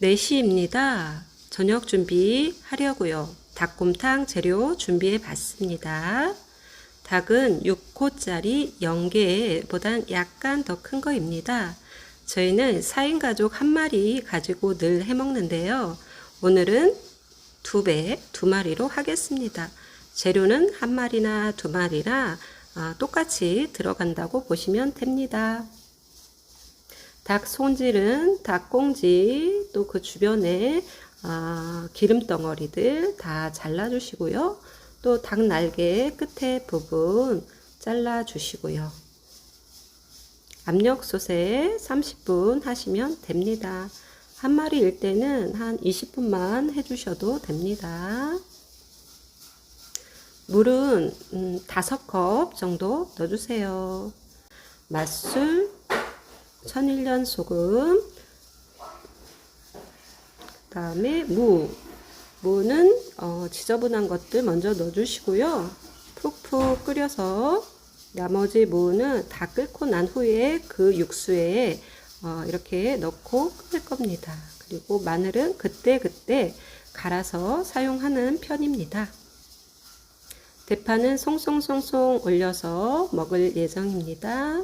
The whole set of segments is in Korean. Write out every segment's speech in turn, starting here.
4시입니다. 저녁 준비하려고요. 닭곰탕 재료 준비해 봤습니다. 닭은 6호짜리 0개보단 약간 더 큰 거입니다. 저희는 4인 가족 한 마리 가지고 늘 해먹는데요. 오늘은 두 배, 두 마리로 하겠습니다. 재료는 한 마리나 두 마리나 아, 똑같이 들어간다고 보시면 됩니다. 닭 손질은 닭꽁지 또 그 주변에 아, 기름 덩어리들 다 잘라주시고요. 또 닭 날개 끝에 부분 잘라주시고요. 압력솥에 30분 하시면 됩니다. 한 마리일 때는 한 20분만 해주셔도 됩니다. 물은 음, 5컵 정도 넣어주세요. 맛술, 천일년 소금, 그 다음에 무. 무는 어, 지저분한 것들 먼저 넣어주시고요. 푹푹 끓여서 나머지 무는 다 끓고 난 후에 그 육수에 어, 이렇게 넣고 끓일 겁니다. 그리고 마늘은 그때그때 갈아서 사용하는 편입니다. 대파는 송송송송 올려서 먹을 예정입니다.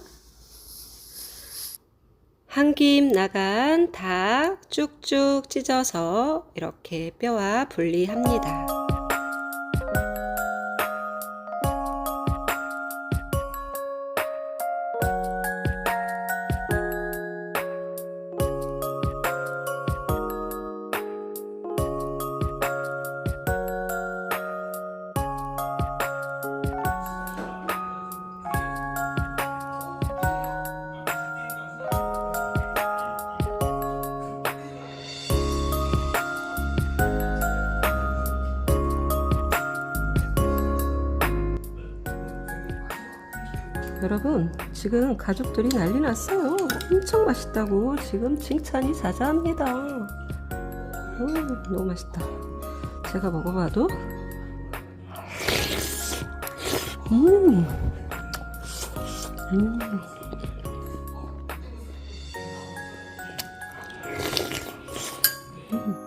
한 김 나간 닭 쭉쭉 찢어서 이렇게 뼈와 분리합니다. 여러분 지금 가족들이 난리 났어요. 엄청 맛있다고 지금 칭찬이 자자합니다. 음, 너무 맛있다. 제가 먹어봐도? 음, 음. 음.